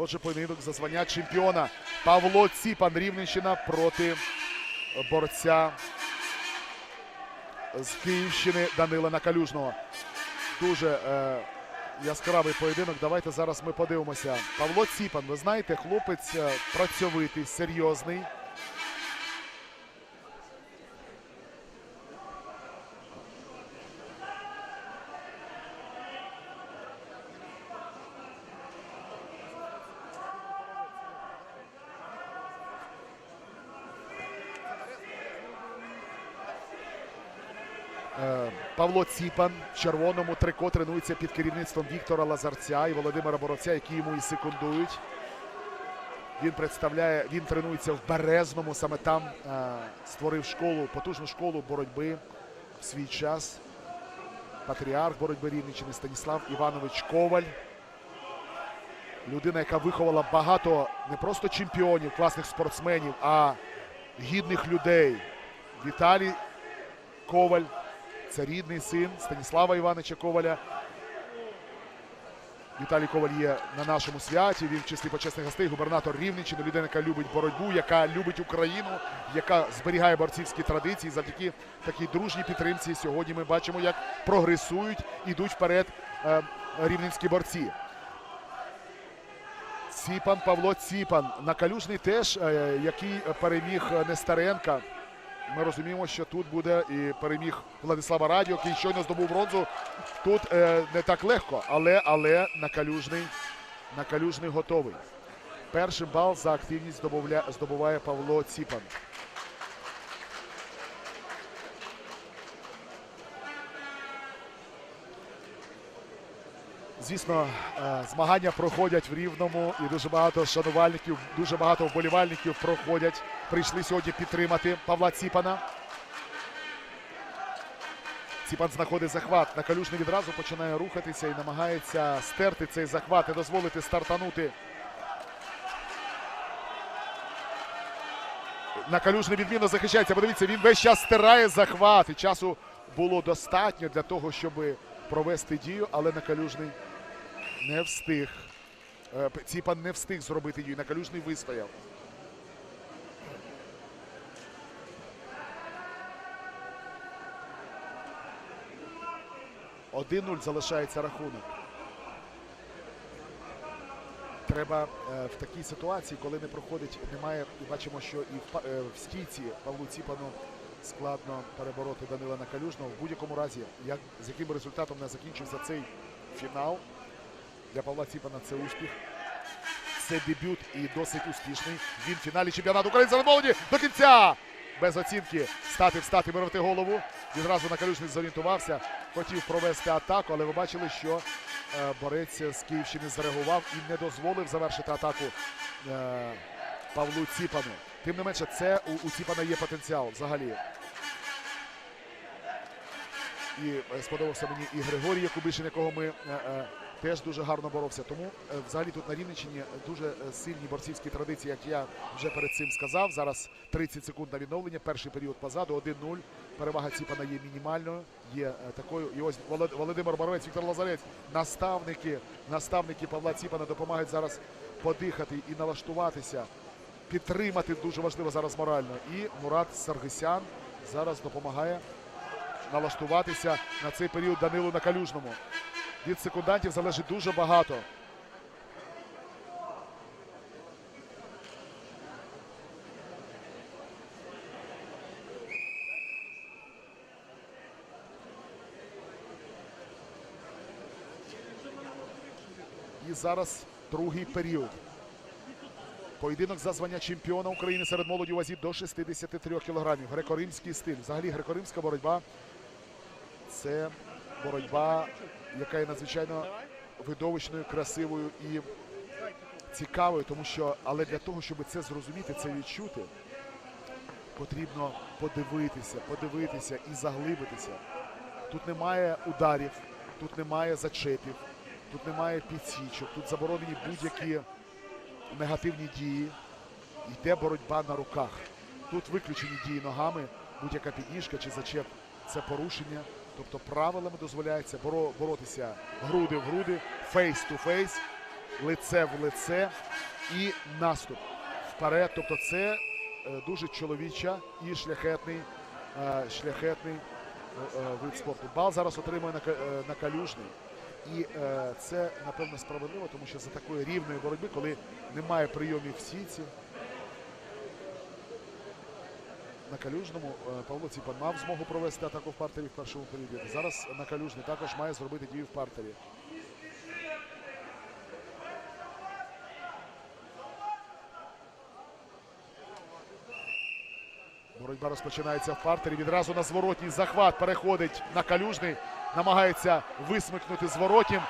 Отже, поєдинок за звання чемпіона. Павло Ціпан, Рівненщина проти борця з Київщини Данила Накалюжного. Дуже е, яскравий поєдинок. Давайте зараз ми подивимося. Павло Ціпан, ви знаєте, хлопець е, працьовитий, серйозний. Павло Ціпан в червоному трико тренується під керівництвом Віктора Лазарця і Володимира Боровця, які йому і секундують. Він представляє, він тренується в Березному, саме там е, створив школу, потужну школу боротьби в свій час. Патріарх боротьби Рівненщини Станіслав Іванович Коваль. Людина, яка виховала багато не просто чемпіонів, класних спортсменів, а гідних людей. Віталій Коваль. Це рідний син Станіслава Івановича Коваля. Віталій Коваль є на нашому святі. Він в числі почесних гостей, губернатор Рівненщини, людина, яка любить боротьбу, яка любить Україну, яка зберігає борцівські традиції. Завдяки такій дружній підтримці. Сьогодні ми бачимо, як прогресують, ідуть вперед е, рівненські борці. Ціпан Павло Ціпан. Накалюжний теж, е, який переміг Нестеренка. Ми розуміємо, що тут буде і переміг Владислава Радіо, який щойно здобув бронзу. Тут е, не так легко, але, але накалюжний, накалюжний готовий. Перший бал за активність здобуває Павло Ціпан. Звісно, е, змагання проходять в Рівному і дуже багато шанувальників, дуже багато вболівальників проходять. Прийшли сьогодні підтримати Павла Ціпана. Ціпан знаходить захват. Накалюжний відразу починає рухатися і намагається стерти цей захват і дозволити стартанути. Накалюжний відмінно захищається. Подивіться, він весь час стирає захват. І часу було достатньо для того, щоб провести дію, але Накалюжний не встиг. Е, Ціпан не встиг зробити дію. Накалюжний вистояв. Один-нуль залишається рахунок. Треба е, в такій ситуації, коли не проходить, немає, і бачимо, що і е, в стійці Павлу Ціпану складно перебороти Данила Накалюжного. В будь-якому разі, як, з яким результатом не закінчився цей фінал, для Павла Ціпана це успіх. Це дебют і досить успішний. Він в фіналі чемпіонату України молоді до кінця. Без оцінки стати, встати, вирвати голову. Відразу Накалюжний зорієнтувався, хотів провести атаку, але ви бачили, що е, борець з Київщини зареагував і не дозволив завершити атаку е, Павлу Ціпану. Тим не менше, це у, Ціпана є потенціал взагалі. І е, сподобався мені і Григорій Якубишин, якого ми теж дуже гарно боровся. Тому е, взагалі тут на Рівненщині дуже е, сильні борцівські традиції, як я вже перед цим сказав. Зараз 30 секунд на відновлення. Перший період позаду 1-0. Перевага Ціпана є мінімальною. Є е, такою. І ось Волод- Володимир Боровець, Віктор Лазарець, наставники, наставники Павла Ціпана допомагають зараз подихати і налаштуватися. Підтримати дуже важливо зараз морально. І Мурат Саргисян зараз допомагає налаштуватися на цей період Данилу Накалюжному. Від секундантів залежить дуже багато. І зараз другий період. Поєдинок за звання чемпіона України серед молоді у вазі до 63 кілограмів. Греко-римський стиль. Взагалі греко-римська боротьба це боротьба, яка є надзвичайно видовищною, красивою і цікавою, тому що, але для того, щоб це зрозуміти, це відчути, потрібно подивитися, подивитися і заглибитися. Тут немає ударів, тут немає зачепів, тут немає підсічок, тут заборонені будь-які негативні дії. Йде боротьба на руках. Тут виключені дії ногами, будь-яка підніжка чи зачеп це порушення. Тобто правилами дозволяється боро- боротися груди в груди, фейс ту фейс. лице в лице і наступ вперед. Тобто це е, дуже чоловіча і шляхетний, е, шляхетний е, е, вид спорту. Бал зараз отримує Нака- е, накалюжний. І е, це напевно справедливо, тому що за такої рівної боротьби, коли немає прийомів в сітці, на Калюжному е, Павло Ціпан мав змогу провести атаку в партері в першому періоді. Зараз на Калюжний також має зробити дію в партері. Боротьба розпочинається в партері. Відразу на зворотній захват переходить на Калюжний. Намагається висмикнути зворотнім.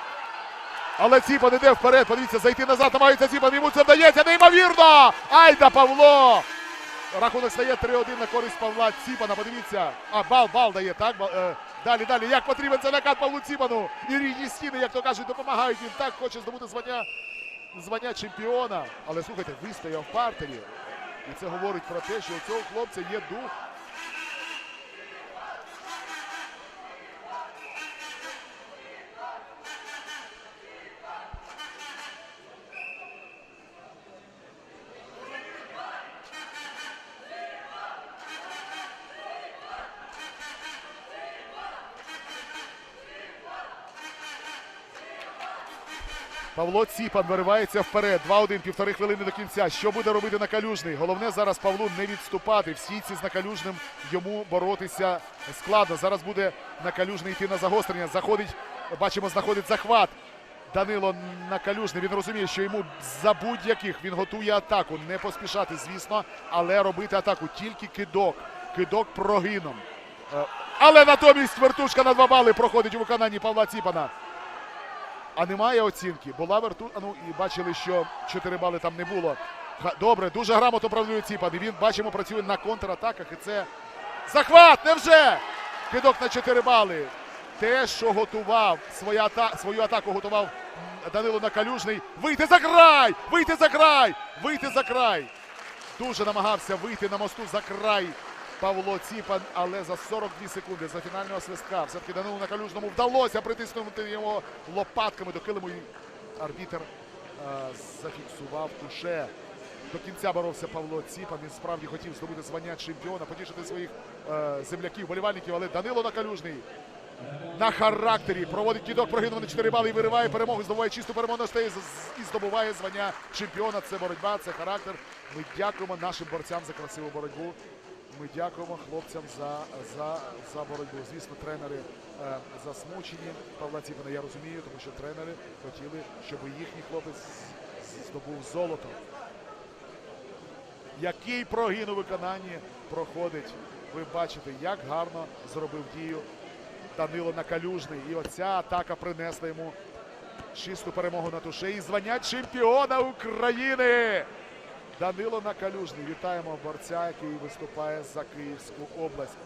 Але Ціпан іде вперед. Подивіться, зайти назад. Намагається Ціпан. Йому це вдається. Неймовірно! Айда Павло! Рахунок стає 3-1 на користь Павла Ціпана. Подивіться. А, бал, бал дає, так? Е, далі, далі. Як потрібен це накат Павлу Ціпану. І рідні стіни, як то кажуть, допомагають. Він так хоче здобути звання, звання чемпіона. Але слухайте, вистояв в партері. І це говорить про те, що у цього хлопця є дух. Павло Ціпан виривається вперед. 2-1, півтори хвилини до кінця. Що буде робити Накалюжний? Головне зараз Павлу не відступати. В сітці з Накалюжним йому боротися складно. Зараз буде Накалюжний йти на загострення. Заходить, бачимо, знаходить захват. Данило Накалюжний. Він розуміє, що йому за будь-яких він готує атаку. Не поспішати, звісно, але робити атаку. Тільки кидок. Кидок прогином. Е, Але натомість вертушка на два бали проходить у виконанні Павла Ціпана. А немає оцінки. Була верту... Ну і бачили, що 4 бали там не було. Добре, дуже грамотно правлює Ціпан. І він, бачимо, працює на контратаках. І це захват! Невже? Кидок на 4 бали. Те, що готував, своя ата... свою атаку готував Данило Накалюжний. Вийти за край! Вийти за край! Вийти за край! Дуже намагався вийти на мосту за край Павло Ціпан, але за 42 секунди за фінального свистка все-таки Данилу Накалюжному вдалося притиснути його лопатками до килиму. і Арбітер е, зафіксував туше. До кінця боровся Павло Ціпан. Він справді хотів здобути звання чемпіона, потішити своїх е, земляків, болівальників, але Данило Накалюжний на характері проводить кідок, прогинув на 4 бали і вириває перемогу, здобуває чисту перемогу стає і здобуває звання чемпіона. Це боротьба, це характер. Ми дякуємо нашим борцям за красиву боротьбу. Ми дякуємо хлопцям за, за, за боротьбу. Звісно, тренери е, засмучені. Павла Ціпана я розумію, тому що тренери хотіли, щоб їхній хлопець здобув золото. Який прогін у виконанні проходить. Ви бачите, як гарно зробив дію Данило Накалюжний. І оця атака принесла йому чисту перемогу на туше і звання чемпіона України. Данило Накалюжний. Вітаємо борця, який виступає за Київську область.